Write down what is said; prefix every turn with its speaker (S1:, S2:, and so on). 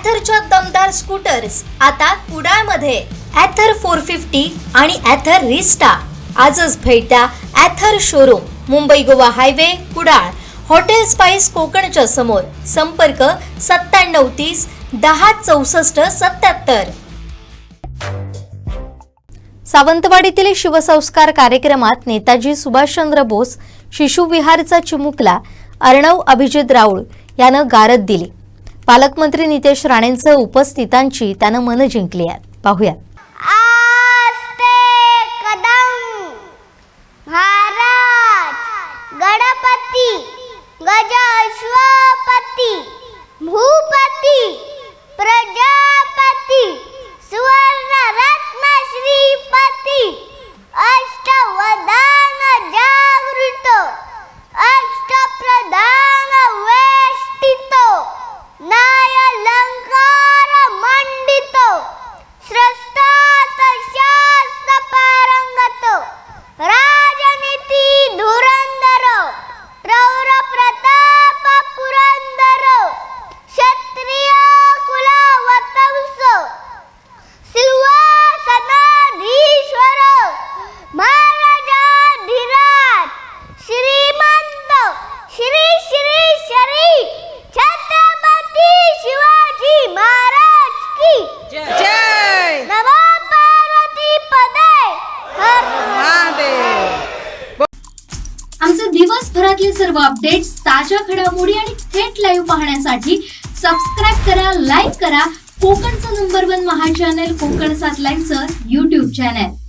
S1: ॲथरच्या दमदार स्कूटर्स आता कुडाळमध्ये. ॲथर फोर फिफ्टी आणि ॲथर रिस्टा आजच भेट द्या Ather showroom Mumbai Goa highway Kudal. Hotel spice कोकणच्या समोर. संपर्क सत्त्याण्णव तीस दहा चौसष्ट सत्याहत्तर सावंतवाडीतील शिवसंस्कार कार्यक्रमात नेताजी सुभाषचंद्र बोस शिशुविहारचा चिमुकला अर्णव अभिजित राऊळ यानं गारद दिली. पालकमंत्री नितेश राणेंसह उपस्थितांची त्यानं मन जिंकली आहेत. पाहूयात
S2: गणपती गज अश्वपती भूपती श्री श्री छत्रपती शिवाजी महाराज की.
S3: जय.
S2: नमो पार्वती पदे. हर
S3: महादेव.
S4: आमचे दिवसभरातले सर्व अपडेट्स ताज्या घडामोडी आणि थेट लाईव्ह पाहण्यासाठी सबस्क्राईब करा लाईक करा. कोकणचं नंबर वन महा चॅनल कोकण सात लाईव्हचं युट्यूब चॅनल